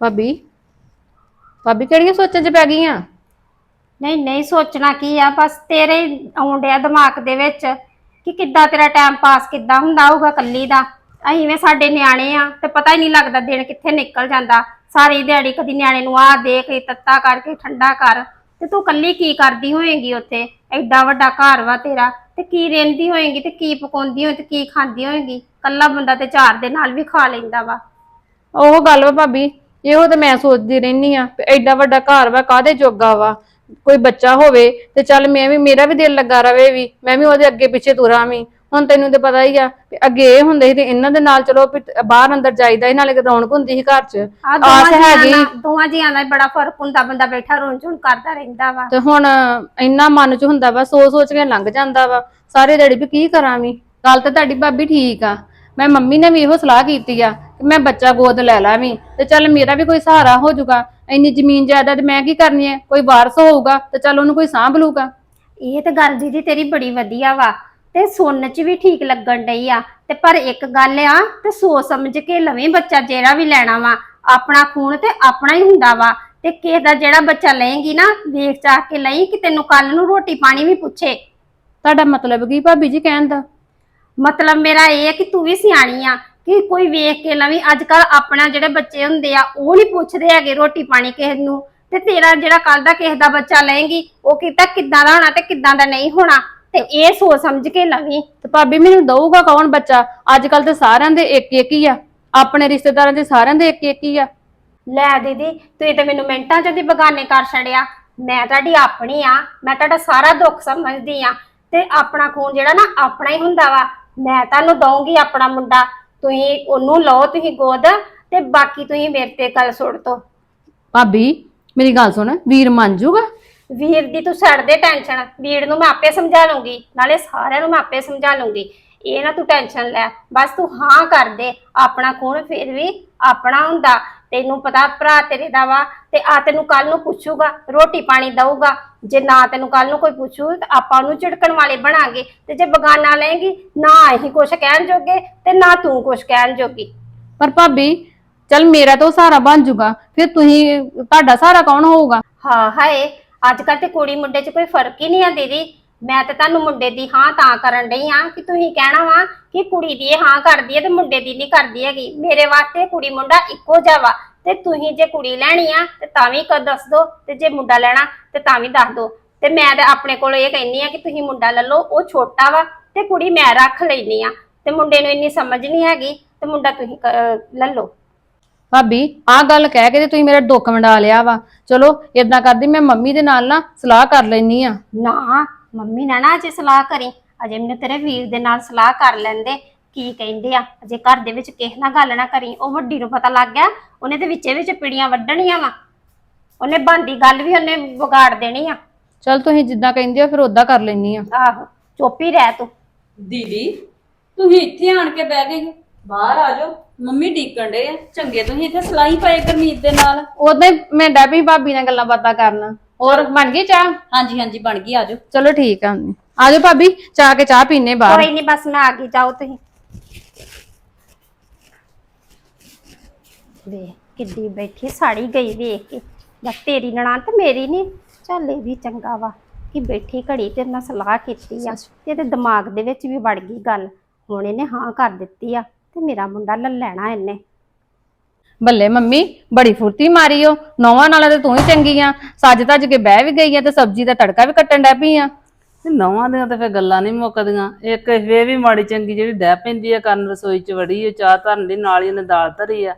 ਭਾਬੀ ਭਾਬੀ ਕਿਹੜੀਆਂ ਸੋਚਾਂ 'ਚ ਪੈ ਗਈਆਂ? ਨਹੀਂ ਨਹੀਂ ਸੋਚਣਾ ਕੀ ਆ ਬਸ ਤੇਰੇ ਹੀ ਆਉਣ ਡਿਆ ਦਿਮਾਗ ਦੇ ਵਿੱਚ ਕਿ ਕਿੱਦਾਂ ਤੇਰਾ ਟਾਈਮ ਪਾਸ ਕਿੱਦਾਂ ਹੁੰਦਾ ਹੋਊਗਾ ਕੱਲੀ ਦਾ। ਅਸੀਂ ਵੇ ਸਾਡੇ ਨਿਆਣੇ ਆ ਤੇ ਪਤਾ ਹੀ ਨਹੀਂ ਲੱਗਦਾ ਦਿਨ ਕਿੱਥੇ ਨਿਕਲ ਜਾਂਦਾ। ਸਾਰੀ ਦਿਹਾੜੀ ਕਦੀ ਨਿਆਣੇ ਨੂੰ ਆ ਦੇ ਕੇ ਤੱਤਾ ਕਰਕੇ ਠੰਡਾ ਕਰ। ਤੇ ਤੂੰ ਕੱਲੀ ਕੀ ਕਰਦੀ ਹੋਏਂਗੀ ਉੱਥੇ? ਐਡਾ ਵੱਡਾ ਘਰ ਵਾ ਤੇਰਾ। ਤੇ ਕੀ ਰਹਿੰਦੀ ਹੋਏਂਗੀ ਤੇ ਕੀ ਪਕਾਉਂਦੀ ਹੋਏ ਤੇ ਕੀ ਖਾਂਦੀ ਹੋਏਂਗੀ? ਕੱਲਾ ਬੰਦਾ ਤੇ ਚਾਰ ਦੇ ਨਾਲ ਵੀ ਖਾ ਲੈਂਦਾ ਵਾ। ਉਹ ਗੱਲ ਵਾ ਭਾਬੀ ਇਹੋ ਤੇ ਮੈਂ ਸੋਚਦੀ ਰਹਿਨੀ ਆ ਐਡਾ ਵੱਡਾ ਘਰ ਵਾ ਕਾਹਦੇ ਜੋਗਾ ਵਾ? ਕੋਈ ਬੱਚਾ ਹੋਵੇ ਤੇ ਚੱਲ ਮੈਂ ਵੀ ਮੇਰਾ ਵੀ ਦਿਲ ਲੱਗਾ ਰਵੇ ਵੀ ਮੈਂ ਵੀ ਉਹਦੇ ਅੱਗੇ ਪਿੱਛੇ ਤੁਰਾਂ ਵੀ। ਹੁਣ ਤੈਨੂੰ ਤੇ ਪਤਾ ਹੀ ਆ ਅੱਗੇ ਇਹ ਹੁੰਦੇ ਸੀ ਤੇ ਇਹਨਾਂ ਦੇ ਨਾਲ ਚਲੋ ਬਾਹਰ ਅੰਦਰ ਜਾਈਦਾ ਸੀ ਨਾਲੇ ਰੌਣਕ ਹੁੰਦੀ ਸੀ ਘਰ 'ਚ। ਆਸ ਹੈਗੀ ਦੋਵਾਂ ਜੀਆਂ ਦਾ ਬੜਾ ਫ਼ਰਕ ਹੁੰਦਾ ਬੰਦਾ ਬੈਠਾ ਰੋਣ ਝੁਣ ਕਰਦਾ ਰਹਿੰਦਾ ਵਾ। ਤੇ ਹੁਣ ਇੰਨਾ ਮਨ 'ਚ ਹੁੰਦਾ ਵਾ ਸੋਚ ਸੋਚ ਕੇ ਲੰਘ ਜਾਂਦਾ ਵਾ। ਸਾਰੇ ਦਿਹਾੜੀ ਵੀ ਕੀ ਕਰਾਂ ਵੀ? ਗੱਲ ਤਾਂ ਤੁਹਾਡੀ ਭਾਬੀ ਠੀਕ ਆ। ਮੈਂ ਮੰਮੀ ਨੇ ਵੀ ਇਹੋ ਸਲਾਹ ਕੀਤੀ ਆ ਕਿ ਮੈਂ ਬੱਚਾ ਗੋਦ ਲੈ ਲਾਂ ਵੀ ਤੇ ਚੱਲ ਮੇਰਾ ਵੀ ਕੋਈ ਸਹਾਰਾ ਹੋ ਜਾਊਗਾ। ਇੰਨੀ ਜ਼ਮੀਨ ਜਾਇਦਾਦ ਮੈਂ ਕੀ ਕਰਨੀ ਹੈ? ਕੋਈ ਵਾਰਸ ਹੋਊਗਾ ਤੇ ਚੱਲ ਉਹਨੂੰ ਕੋਈ ਸਾਂਭ ਲੂਗਾ ਇਹ ਤੇ ਗੱਲ ਦੀਦੀ ਤੇਰੀ ਬੜੀ ਵਧੀਆ ਵਾ ਤੇ ਸੁਣਨ ਚ ਵੀ ਠੀਕ ਲੱਗਣ ਡਈ ਆ। ਤੇ ਪਰ ਇੱਕ ਗੱਲ ਆ ਤੇ ਸੋਚ ਸਮਝ ਕੇ ਲਵੇਂ ਬੱਚਾ ਜਿਹੜਾ ਵੀ ਲੈਣਾ ਵਾ ਆਪਣਾ ਖੂਨ ਤੇ ਆਪਣਾ ਹੀ ਹੁੰਦਾ ਵਾ। ਤੇ ਕਿਸੇ ਦਾ ਜਿਹੜਾ ਬੱਚਾ ਲਏਗੀ ਨਾ ਵੇਖ ਚਾਹ ਕੇ ਲਈ ਕਿ ਤੈਨੂੰ ਕੱਲ ਨੂੰ ਰੋਟੀ ਪਾਣੀ ਵੀ ਪੁੱਛੇ। ਤੁਹਾਡਾ ਮਤਲਬ ਕੀ ਭਾਬੀ ਜੀ ਕਹਿਣ ਦਾ? ਮਤਲਬ ਮੇਰਾ ਇਹ ਹੈ ਕਿ ਤੂੰ ਵੀ ਸਿਆਣੀ ਆ ਕਿ ਕੋਈ ਵੇਖ ਕੇ ਲਵੀਂ ਅੱਜ ਕੱਲ ਆਪਣਾ ਜਿਹੜੇ ਬੱਚੇ ਹੁੰਦੇ ਆ ਉਹ ਨਹੀਂ ਪੁੱਛਦੇ ਹੈਗੇ ਰੋਟੀ ਪਾਣੀ ਕਿਸੇ ਨੂੰ ਤੇ ਤੇਰਾ ਜਿਹੜਾ ਕੱਲ ਦਾ ਕਿਸੇ ਦਾ ਬੱਚਾ ਲਏਗੀ ਉਹ ਕੀਤਾ ਕਿੱਦਾਂ ਦਾ ਹੋਣਾ ਤੇ ਕਿੱਦਾਂ ਦਾ ਨਹੀਂ ਹੋਣਾ ਤੇ ਇਹ ਸੋਚ ਸਮਝ ਕੇ ਲਵੀਂ। ਤੇ ਭਾਬੀ ਮੈਨੂੰ ਦਊਗਾ ਕੌਣ ਬੱਚਾ? ਅੱਜ ਕੱਲ ਤੇ ਸਾਰਿਆਂ ਦੇ ਇੱਕ ਇੱਕ ਹੀ ਆ। ਆਪਣੇ ਰਿਸ਼ਤੇਦਾਰਾਂ ਦੇ ਸਾਰਿਆਂ ਦੇ ਇੱਕ ਇੱਕ ਹੀ ਆ। ਲੈ ਦੀਦੀ ਤੁਸੀਂ ਤੇ ਮੈਨੂੰ ਮਿੰਟਾਂ ਚ ਦੀ ਬਗਾਨੇ ਕਰ ਛੜਿਆ ਮੈਂ ਤੁਹਾਡੀ ਆਪਣੀ ਆ ਮੈਂ ਤੁਹਾਡਾ ਸਾਰਾ ਦੁੱਖ ਸਮਝਦੀ ਆ ਤੇ ਆਪਣਾ ਖੂਨ ਜਿਹੜਾ ਨਾ ਆਪਣਾ ਹੀ ਹੁੰਦਾ ਵਾ ਮੈਂ ਤੁਹਾਨੂੰ ਦਊਂਗੀ ਆਪਣਾ ਮੁੰਡਾ ਤੁਸੀਂ ਉਹਨੂੰ ਲਓ ਤੁਸੀਂ ਗੋਦ ਤੇ ਬਾਕੀ ਤੁਸੀਂ ਮੇਰੇ ਤੇ ਗੱਲ ਸੁੱਟ ਦੋ ਭਾਬੀ ਮੇਰੀ ਗੱਲ ਸੁਣ ਵੀਰ ਮੰਨ ਜੂਗਾ? ਵੀਰ ਦੀ ਤੂੰ ਛੱਡ ਦੇ ਟੈਨਸ਼ਨ ਵੀਰ ਨੂੰ ਮੈਂ ਆਪੇ ਸਮਝਾ ਲੂੰਗੀ ਨਾਲੇ ਸਾਰਿਆਂ ਨੂੰ ਮੈਂ ਆਪੇ ਸਮਝਾ ਲੂੰਗੀ ਇਹ ਨਾ ਤੂੰ ਟੈਨਸ਼ਨ ਲੈ ਬਸ ਤੂੰ ਹਾਂ ਕਰ ਦੇ ਆਪਣਾ ਖੂਨ ਫਿਰ ਵੀ ਆਪਣਾ ਹੁੰਦਾ। ਤੈਨੂੰ ਪਤਾ ਭਰਾ ਤੇਰੇ ਦਾ ਵਾ ਤੇ ਆ ਤੈਨੂੰ ਕੱਲ ਨੂੰ ਪੁੱਛੂਗਾ ਰੋਟੀ ਪਾਣੀ ਦਊਗਾ। ਜੇ ਨਾ ਤੈਨੂੰ ਕੱਲ ਨੂੰ ਕੋਈ ਪੁੱਛੂ ਤਾਂ ਆਪਾਂ ਉਹਨੂੰ ਝਿੜਕਣ ਵਾਲੇ ਬਣਾਂਗੇ। ਤੇ ਜੇ ਬਗਾਨਾ ਲਏਗੀ ਨਾ ਅਸੀਂ ਕੁਛ ਕਹਿਣ ਜੋਗੇ ਤੇ ਨਾ ਤੂੰ ਕੁਛ ਕਹਿਣ ਜੋਗੀ। ਪਰ ਭਾਬੀ ਚੱਲ ਮੇਰਾ ਤਾਂ ਉਹ ਸਹਾਰਾ ਬਣ ਜੂਗਾ। ਫਿਰ ਤੁਸੀਂ ਤੁਹਾਡਾ ਸਹਾਰਾ ਕੌਣ ਹੋਊਗਾ? ਹਾਂ ਹਾਏ ਅੱਜ ਕੱਲ ਤੇ ਕੁੜੀ ਮੁੰਡੇ 'ਚ ਕੋਈ ਫ਼ਰਕ ਹੀ ਨਹੀਂ ਆ ਦੀਦੀ। ਮੈਂ ਤੇ ਤੁਹਾਨੂੰ ਮੁੰਡੇ ਦੀ ਹਾਂ ਤਾਂ ਕਰਨ ਡਈ ਆ ਕਿ ਤੁਸੀਂ ਕਹਿਣਾ ਵਾ ਕਿ ਕੁੜੀ ਦੀ ਇਹ ਹਾਂ ਕਰਦੀ ਹੈ ਤੇ ਮੁੰਡੇ ਦੀ ਨਹੀਂ ਕਰਦੀ ਹੈਗੀ। ਮੇਰੇ ਵਾਸਤੇ ਕੁੜੀ ਮੁੰਡਾ ਇੱਕੋ ਜਿਹਾ ਵਾ ਤੇ ਤੁਸੀਂ ਜੇ ਕੁੜੀ ਲੈਣੀ ਆ ਤੇ ਤਾਂ ਵੀ ਕਰ ਦੱਸ ਦੋ ਤੇ ਜੇ ਮੁੰਡਾ ਲੈਣਾ ਤੇ ਤਾਂ ਵੀ ਦੱਸ ਦੋ। ਤੇ ਮੈਂ ਤੇ ਆਪਣੇ ਕੋਲ ਇਹ ਕਹਿੰਨੀ ਆ ਕਿ ਤੁਸੀਂ ਮੁੰਡਾ ਲੈ ਲਓ, ਉਹ ਛੋਟਾ ਵਾ ਤੇ ਕੁੜੀ ਮੈਂ ਰੱਖ ਲੈਣੀ ਆ। ਤੇ ਮੁੰਡੇ ਨੂੰ ਇੰਨੀ ਸਮਝ ਨਹੀਂ ਹੈਗੀ, ਤੇ ਮੁੰਡਾ ਤੁਸੀਂ ਕ- ਲੈ ਲਓ। ਭਾਬੀ ਆਹ ਗੱਲ ਕਹਿ ਕੇ ਤੇ ਤੁਸੀਂ ਮੇਰਾ ਦੁੱਖ ਵੰਡਾ ਲਿਆ ਵਾ। ਚਲੋ ਇਦਾਂ ਕਰਦੀ ਮੈਂ ਮੰਮੀ ਦੇ ਨਾਲ ਨਾ ਸਲਾਹ ਕਰ ਲੈਣੀ ਆ। ਨਾ ਮੰਮੀ ਨਾ ਨਾ ਅਜੇ ਸਲਾਹ ਕਰੀ। ਅਜੇ ਮੈਨੂੰ ਤੇਰੇ ਵੀਰ ਦੇ ਨਾਲ ਸਲਾਹ ਕਰ ਲੈਂਦੇ। ਕੀ ਕਹਿੰਦੇ ਆ? ਅਜੇ ਘਰ ਦੇ ਵਿੱਚ ਕਿਸੇ ਨਾਲ ਗੱਲ ਨਾ ਕਰੀ। ਉਹ ਵੱਡੀ ਨੂੰ ਪਤਾ ਲੱਗ ਗਿਆ ਉਹਨੇ ਤੇ ਵਿੱਚੇ ਵਿੱਚ ਪਿੜੀਆਂ ਵੱਢਣੀਆਂ ਵਾ। ਉਹਨੇ ਬੰਦੀ ਗੱਲ ਵੀ ਉਹਨੇ ਵਿਗਾੜ ਦੇਣੀ ਆ। ਚਲ ਤੁਸੀਂ ਜਿੱਦਾਂ ਕਹਿੰਦੇ ਹੋ ਫਿਰ ਉਦਾਂ ਕਰ ਲੈਣੀ ਆ। ਆਹੋ ਚੁੱਪ ਹੀ ਰਹਿ ਤੂੰ। ਦੀਦੀ ਤੁਸੀਂ ਇੱਥੇ ਆਣ ਕੇ ਬਹਿ ਗਏ ਬਾਹਰ ਆ ਜਾਓ। ਮੰਮੀ ਡੀਕਣ ਡੇ ਆ ਚੰਗੇ ਤੁਸੀਂ ਇੱਥੇ ਸਲਾਈ ਪਾਏ ਗਰਮੀਤ ਦੇ ਨਾਲ। ਉਦਾਂ ਮੈਂ ਡੈਬੀ ਭਾਬੀ ਨਾਲ ਗੱਲਾਂ ਬਾਤਾਂ ਕਰਨ। ਹੋਰ ਬਣ ਗਈ ਚਾਹ? ਹਾਂਜੀ ਹਾਂਜੀ ਬਣ ਗਈ ਆ ਜਾਓ ਚਲੋ ਠੀਕ ਆ। ਆਜੋ ਭਾਬੀ ਚਾਹ ਕੇ ਚਾਹ ਪੀਨੇ ਬਾਹਰ। ਕੋਈ ਨਹੀਂ ਬਸ ਮੈਂ ਆ ਗਈ ਜਾਓ ਤੁਸੀਂ। ਵੇ ਕਿੱਡੀ ਬੈਠੀ ਸਾੜੀ ਗਈ ਵੇਖ ਕੇ। ਬਸ ਤੇਰੀ ਨਣਾਨ ਤੇ ਮੇਰੀ ਨਹੀਂ ਚੱਲ ਇਹ ਵੀ ਚੰਗਾ ਵਾ ਕਿ ਬੈਠੀ ਘੜੀ ਤੇ ਨਾਲ ਸਲਾਹ ਕੀਤੀ ਆ। ਤੇ ਇਹਦੇ ਦਿਮਾਗ ਦੇ ਵਿੱਚ ਵੀ ਵੜ ਗਈ ਗੱਲ। ਹੁਣ ਇਹਨੇ ਹਾਂ ਕਰ ਦਿੱਤੀ ਆ। ਤੇ ਮੇਰਾ ਮੁੰਡਾ ਲੈ ਲੈਣਾ ਇਹਨੇ। ਬੱਲੇ ਮੰਮੀ ਬੜੀ ਫੁਰਤੀ ਮਾਰੀ ਓ। ਨੌਵਾਂ ਨਾਲ ਤੇ ਤੂੰ ਹੀ ਚੰਗੀ ਆ। ਸੱਜ ਧੱਜ ਕੇ ਬਹਿ ਵੀ ਗਈ ਆ ਤੇ ਸਬਜ਼ੀ ਦਾ ਤੜਕਾ ਵੀ ਕੱਟਣ ਡੈ ਪਈ ਆ। ਨਵਾਂ ਦੀਆਂ ਤੇ ਫੇ ਗੱਲਾਂ ਨਹੀਂ ਮੁੱਕਦੀਆਂ। ਇੱਕ ਇਹ ਵੀ ਮਾੜੀ ਚੰਗੀ ਜਿਹੜੀ ਡਹਿ ਪੈਂਦੀ ਆ ਕਰਨ ਰਸੋਈ 'ਚ ਵੜੀ ਓ ਚਾਹ ਧਰਨ ਦੀ ਨਾਲ ਹੀ ਉਹਨੇ ਦਾਲ ਧਰੀ ਆ।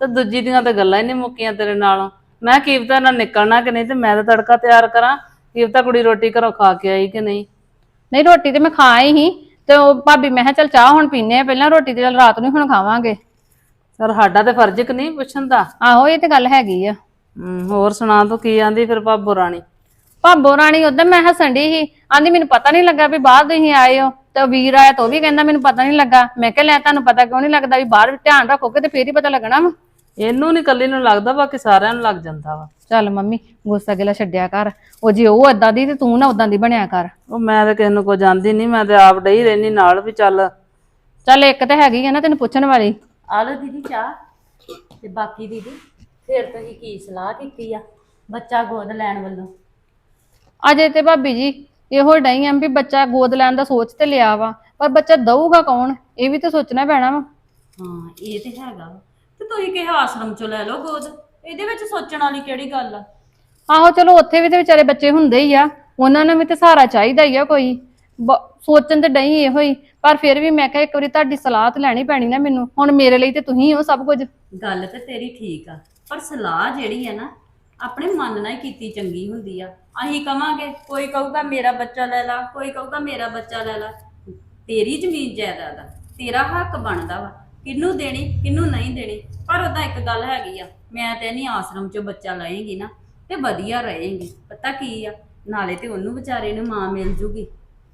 ਤੇ ਦੂਜੀ ਦੀਆਂ ਤੇ ਗੱਲਾਂ ਹੀ ਨਹੀਂ ਮੁੱਕੀਆਂ ਤੇਰੇ ਨਾਲੋਂ। ਮੈਂ ਕੀਪਤਾ ਨਾਲ ਨਿਕਲਣਾ ਕਿ ਨਹੀਂ ਤੇ ਮੈਂ ਤਾਂ ਤੜਕਾ ਤਿਆਰ ਕਰਾਂ। ਕੀਪਤਾ ਕੁੜੀ ਰੋਟੀ ਘਰੋਂ ਖਾ ਕੇ ਆਈ ਕਿ ਨਹੀਂ? ਨਹੀਂ ਰੋਟੀ ਤੇ ਮੈਂ ਖਾ ਆਈ ਸੀ। ਤੇ ਉਹ ਭਾਬੀ ਮੈਂ ਕਿਹਾ ਚੱਲ ਚਾਹ ਹੁਣ ਪੀਨੇ ਆ ਪਹਿਲਾਂ ਰੋਟੀ ਤੇ ਚੱਲ ਰਾਤ ਨੂੰ ਹੁਣ ਖਾਵਾਂਗੇ। ਸਰ ਸਾਡਾ ਤੇ ਫਰਜ਼ ਕਿ ਨਹੀਂ ਪੁੱਛਣ ਦਾ। ਆਹੋ ਇਹ ਤੇ ਗੱਲ ਹੈਗੀ ਆ। ਹਮ, ਹੋਰ ਸੁਣਾ ਤੂੰ ਕੀ ਆਂਦੀ ਫਿਰ ਭਾਬੋ ਰਾਣੀ? ਭਾਬੋ ਰਾਣੀ ਉਦੋਂ ਮੈਂ ਹੱਸਣ ਡਈ ਸੀ ਆਂਦੀ ਮੈਨੂੰ ਪਤਾ ਨਹੀਂ ਲੱਗਾ ਵੀ ਬਾਹਰ ਤੁਸੀਂ ਆਏ ਹੋ ਤੇ ਉਹ ਵੀਰ ਆਇਆ ਤਾਂ ਉਹ ਵੀ ਕਹਿੰਦਾ ਮੈਨੂੰ ਪਤਾ ਨਹੀਂ ਲੱਗਾ। ਮੈਂ ਕਿਹਾ ਲੈ ਤੁਹਾਨੂੰ ਪਤਾ ਕਿਉਂ ਨਹੀਂ ਲੱਗਦਾ ਵੀ ਬਾਹਰ ਧਿਆਨ ਰੱਖੋਗੇ ਤੇ ਫੇਰ ਹੀ ਪਤਾ ਲੱਗਣਾ ਵਾ। ਇਹਨੂੰ ਨਹੀਂ ਕੱਲੀ ਨੂੰ ਲੱਗਦਾ ਬਾਕੀ ਸਾਰਿਆਂ ਨੂੰ ਲੱਗ ਜਾਂਦਾ ਵਾ। ਚੱਲ ਮੰਮੀ ਗੁੱਸਾ ਗਿਲਾ ਛੱਡਿਆ ਕਰ। ਉਹ ਜੇ ਉਹ ਏਦਾਂ ਦੀ ਤੇ ਤੂੰ ਨਾ ਉਦਾਂ ਦੀ ਬਣਿਆ ਕਰ। ਉਹ ਮੈਂ ਤਾਂ ਕਿਸੇ ਨੂੰ ਕੋ ਜਾਂਦੀ ਨਹੀਂ ਮੈਂ ਤੇ ਆਪ ਡਈ ਰਹਿਨੀ ਨਾਲ ਵੀ ਚੱਲ। ਚੱਲ ਇੱਕ ਤੇ ਹੈਗੀ ਆ ਨਾ ਤੈਨੂੰ ਪੁੱਛਣ ਵਾਲੀ। ਆ ਲਓ ਦੀਦੀ ਚਾਹ ਤੇ ਬਾਕੀ ਦੀਦੀ ਫਿਰ ਤੁਸੀਂ ਕੀ ਸਲਾਹ ਕੀਤੀ ਆ ਬੱਚਾ ਗੋਦ ਲੈਣ ਵੱਲੋਂ? ਅਜੇ ਤੇ ਭਾਬੀ ਜੀ ਇਹੋ ਡਈ ਆਂ ਵੀ ਬੱਚਾ ਗੋਦ ਲੈਣ ਦਾ ਸੋਚ ਤੇ ਲਿਆ ਵਾ ਪਰ ਬੱਚਾ ਦਊਗਾ ਕੌਣ? ਇਹ ਵੀ ਤਾਂ ਸੋਚਣਾ ਪੈਣਾ ਵਾ। ਹਾਂ ਇਹ ਤੇ ਹੈਗਾ ਵਾ। ਤੇ ਤੁਸੀਂ ਕਿਹਾ ਆਸ਼ਰਮ ਚੋਂ ਲੈ ਲਓ ਗੋਦ? ਇਹਦੇ ਵਿੱਚ ਸੋਚਣ ਵਾਲੀ ਕਿਹੜੀ ਗੱਲ ਆ? ਆਹੋ ਚਲੋ ਉੱਥੇ ਵੀ ਤੇ ਵਿਚਾਰੇ ਬੱਚੇ ਹੁੰਦੇ ਹੀ ਆ। ਉਹਨਾਂ ਨੂੰ ਵੀ ਤੇ ਸਹਾਰਾ ਚਾਹੀਦਾ ਹੀ ਆ ਕੋਈ। ਬ- ਸੋਚਣ ਤੇ ਡਈ ਇਹੋ ਹੀ। ਪਰ ਫਿਰ ਵੀ ਮੈਂ ਕਿਹਾ ਇੱਕ ਵਾਰੀ ਤੁਹਾਡੀ ਸਲਾਹ ਤੇ ਲੈਣੀ ਪੈਣੀ ਨਾ ਮੈਨੂੰ। ਹੁਣ ਮੇਰੇ ਲਈ ਤੇ ਤੁਸੀਂ ਹੋ ਸਭ ਕੁਝ। ਗੱਲ ਤੇ ਤੇਰੀ ਠੀਕ ਆ ਪਰ ਸਲਾਹ ਜਿਹੜੀ ਆ ਨਾ ਆਪਣੇ ਮਨ ਨਾਲ ਹੀ ਕੀਤੀ ਚੰਗੀ ਹੁੰਦੀ ਆ। ਅਸੀਂ ਕਵਾਂਗੇ ਕੋਈ ਕਹੂਗਾ ਮੇਰਾ ਬੱਚਾ ਲੈ ਲਾ ਕੋਈ ਕਹੂਗਾ ਮੇਰਾ ਬੱਚਾ ਲੈ ਲਾ। ਤੇਰੀ ਜ਼ਮੀਨ ਜਾਇਦਾਦ ਆ ਤੇਰਾ ਹੱਕ ਬਣਦਾ ਵਾ। ਕਿਹਨੂੰ ਦੇਣੀ ਕਿਹਨੂੰ ਨਹੀਂ ਦੇਣੀ। ਪਰ ਉਹਦਾ ਇੱਕ ਗੱਲ ਹੈਗੀ ਆ ਮੈਂ ਤੇ ਨਹੀਂ ਆਸ਼ਰਮ ਚੋਂ ਬੱਚਾ ਲਏਗੀ ਨਾ ਤੇ ਵਧੀਆ ਰਹੇਗੀ। ਪਤਾ ਕੀ ਆ ਨਾਲੇ ਤੇ ਉਹਨੂੰ ਵਿਚਾਰੇ ਨੂੰ ਮਾਂ ਮਿਲ ਜੂਗੀ।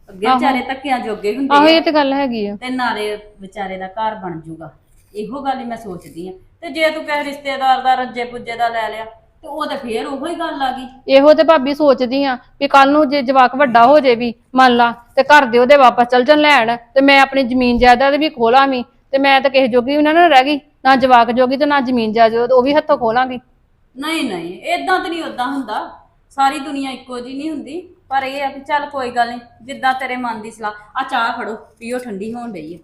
ਅੱਗੇ ਵਿਚਾਰੇ ਧੱਕਿਆਂ ਜੋਗੇ ਹੁੰਦੇ ਆਹੋ ਆ। ਇਹ ਤੇ ਗੱਲ ਹੈਗੀ ਆ। ਤੇ ਨਾਲੇ ਵਿਚਾਰੇ ਦਾ ਘਰ ਬਣ ਜਾਊਗਾ ਇਹੋ ਗੱਲ ਹੀ ਮੈਂ ਸੋਚਦੀ ਆ। ਤੇ ਜੇ ਤੂੰ ਕਿਸੇ ਰਿਸ਼ਤੇਦਾਰ ਦਾ ਰੱਜੇ ਪੁੱਜੇ ਦਾ ਲੈ ਲਿਆ ਤੇ ਉਹ ਤੇ ਫੇਰ ਉਹੋ ਹੀ ਗੱਲ ਆ ਗਈ। ਇਹੋ ਤੇ ਭਾਬੀ ਸੋਚਦੀ ਆ ਵੀ ਕੱਲ ਨੂੰ ਜੇ ਜਵਾਕ ਵੱਡਾ ਹੋ ਜੇ ਵੀ ਮੰਨ ਲਾ ਤੇ ਘਰ ਦੇ ਉਹਦੇ ਵਾਪਸ ਚਲ ਜਾਣ ਲੈਣ ਤੇ ਮੈਂ ਆਪਣੀ ਜ਼ਮੀਨ ਜਾਇਦਾਦ ਵੀ ਖੋਲਾਂਗੀ ਤੇ ਮੈਂ ਤਾਂ ਕਿਸੇ ਜੋਗੀ ਵੀ ਨਾ ਨਾ ਰਹਿ ਗਈ ਨਾ ਜਵਾਕ ਜੋਗੀ ਤੇ ਨਾ ਜ਼ਮੀਨ ਜਾਇਦਾਦ ਉਹ ਵੀ ਹੱਥੋਂ ਖੋਲਾਂਗੀ। ਨਹੀਂ ਨਹੀਂ ਇਦਾਂ ਤੇ ਨਹੀਂ ਉਦਾਂ ਹੁੰਦਾ। ਸਾਰੀ ਦੁਨੀਆ ਇੱਕੋ ਜੀ ਨਹੀਂ ਹੁੰਦੀ। ਪਰ ਇਹ ਆ ਕਿ ਚੱਲ ਕੋਈ ਗੱਲ ਨਹੀਂ ਜਿੱਦਾਂ ਤੇਰੇ ਮਨ ਦੀ ਸਲਾਹ। ਆ ਚਾਹ ਫੜੋ ਪੀਓ ਠੰਡੀ ਹੋਣ ਡਈ ਆ।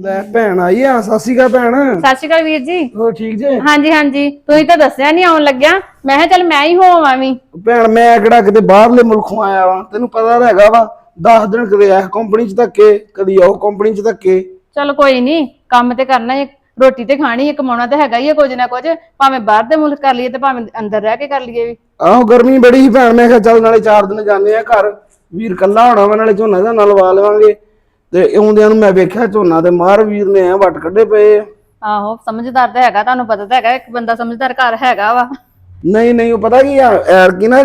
ਲੈ ਭੈਣ ਆਈ ਆ ਸਤਿ ਸ਼੍ਰੀ ਅਕਾਲ ਭੈਣ। ਸਤਿ ਸ਼੍ਰੀ ਅਕਾਲ ਵੀਰ ਜੀ। ਹੋਰ ਠੀਕ ਜੇ? ਹਾਂਜੀ ਹਾਂਜੀ। ਤੁਸੀਂ ਤਾਂ ਦੱਸਿਆ ਨਹੀਂ ਆਉਣ ਲੱਗਿਆ। ਮੈਂ ਕਿਹਾ ਚੱਲ ਮੈਂ ਹੀ ਹੋ ਆਵਾਂ ਵੀ ਭੈਣ ਮੈਂ ਕਿਹੜਾ ਕਿਤੇ ਬਾਹਰਲੇ ਮੁਲਕੋਂ ਆਇਆ ਵਾਂ? ਤੈਨੂੰ ਪਤਾ ਤਾਂ ਹੈਗਾ ਵਾ 10 ਦਿਨ ਕਦੇ ਇਹ ਕੰਪਨੀ 'ਚ ਧੱਕੇ ਕਦੀ ਉਹ ਕੰਪਨੀ 'ਚ ਧੱਕੇ। ਚਲ ਕੋਈ ਨਹੀਂ ਕੰਮ ਤੇ ਕਰਨਾ ਹੀ ਰੋਟੀ ਤੇ ਖਾਣੀ ਹੈ ਕਮਾਉਣਾ ਤੇ ਹੈਗਾ ਹੀ ਹੈ ਕੁਝ ਨਾ ਕੁਝ ਭਾਵੇਂ ਬਾਹਰ ਦੇ ਮੁਲਕ ਕਰ ਲਈਏ ਤੇ ਭਾਵੇਂ ਅੰਦਰ ਰਹਿ ਕੇ ਕਰ ਲਈਏ ਵੀ। ਆਹੋ ਗਰਮੀ ਬੜੀ ਸੀ ਭੈਣ ਮੈਂ ਕਿਹਾ ਚੱਲ ਨਾਲੇ 4 ਦਿਨ ਜਾਂਦੇ ਆ ਘਰ ਵੀਰ ਕੱਲਾ ਹੋਣਾ ਵਾ ਨਾਲੇ ਝੋਨਾ ਦਾ ਨਾਲ ਲਵਾ ਲਵਾਂਗੇ। ਤੇ ਆਉਂਦਿਆਂ ਨੂੰ ਮੈਂ ਵੇਖਿਆ ਝੋਨਾ ਤੇ ਮਾਰ ਵੀਰ ਨੇ ਐ ਵੱਟ ਕੱਢੇ ਪਏ ਆ। ਆਹੋ ਸਮਝਦਾਰ ਤਾਂ ਹੈਗਾ ਤੁਹਾਨੂੰ ਪਤਾ ਤਾਂ ਹੈਗਾ ਇੱਕ ਬੰਦਾ ਸਮਝਦਾਰ ਘਰ ਹੈਗਾ ਵਾ। ਨਹੀਂ ਨਹੀਂ ਉਹ ਪਤਾ ਕੀ ਆ ਐਰ ਕੀ ਨਾ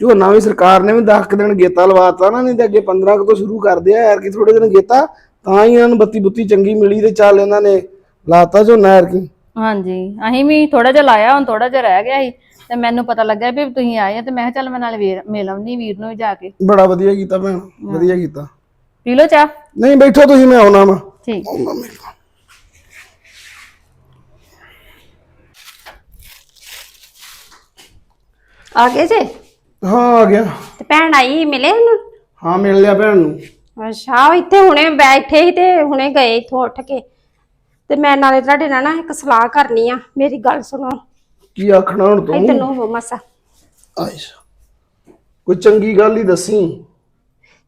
ਝੋਨਾ ਵੀ ਸਰਕਾਰ ਨੇ ਵੀ 10 ਕੁ ਦਿਨ ਗੇਤਾ ਲਵਾਤਾ ਨਾ ਨਹੀਂ ਤੇ ਅੱਗੇ 15 ਕੁ ਤੋਂ ਸ਼ੁਰੂ ਕਰਦੇ ਆ ਐਰ ਕੀ ਥੋੜੇ ਦਿਨ ਗੇਤਾ ਤਾਂ ਹੀ ਇਹਨਾਂ ਨੂੰ ਬੱਤੀ ਬੁੱਤੀ ਚੰਗੀ ਮਿਲੀ ਤੇ ਚੱਲ ਇਹਨਾਂ ਨੇ ਲਾਤਾ ਝੋਨਾ ਐਰ ਕੀ। ਹਾਂਜੀ ਅਸੀਂ ਵੀ ਥੋੜਾ ਜਿਹਾ ਲਾਇਆ ਹੁਣ ਥੋੜਾ ਜਿਹਾ ਰਹਿ ਗਿਆ ਸੀ ਤੇ ਮੈਨੂੰ ਪਤਾ ਲੱਗਾ ਵੀ ਤੁਸੀਂ ਆਏ ਆ ਤੇ ਮੈਂ ਕਿਹਾ ਚੱਲ ਮੈਂ ਨਾਲ ਵੀਰ ਮਿਲ ਆਉਂਦੀ ਵੀਰ ਨੂੰ ਵੀ ਜਾ ਕੇ। ਬੜਾ ਵਧੀਆ ਕੀਤਾ ਭੈਣ ਵਧੀਆ ਕੀਤਾ। ਪੀ ਲਓ ਚਾਹ। ਨਹੀਂ ਬੈਠੋ ਤੁਸੀਂ ਮੈਂ ਆਉਣਾ ਵਾ। ਠੀਕ। ਆਉਣਾ ਮੈਂ ਆ ਗਏ ਜੇ? ਹਾਂ ਆ ਗਿਆ। ਤੇ ਭੈਣ ਆਈ ਮਿਲੇ ਉਹਨੂੰ? ਹਾਂ ਮਿਲ ਲਿਆ ਭੈਣ ਨੂੰ। ਅੱਛਾ ਉਹ ਇੱਥੇ ਹੁਣੇ ਬੈਠੇ ਸੀ ਤੇ ਹੁਣੇ ਗਏ ਇੱਥੋਂ ਉੱਠ ਕੇ। ਤੇ ਮੈਂ ਨਾਲੇ ਤੁਹਾਡੇ ਨਾਲ ਨਾ ਇੱਕ ਸਲਾਹ ਕਰਨੀ ਆ ਮੇਰੀ ਗੱਲ ਸੁਣੋ। ਕੀ ਆਖਣਾ ਹੁਣ ਤੂੰ? ਇੱਧਰ ਨੂੰ ਹੋ ਮਸਾ। ਆਇਸ਼ਾ ਕੋਈ ਚੰਗੀ ਗੱਲ ਹੀ ਦੱਸੀ?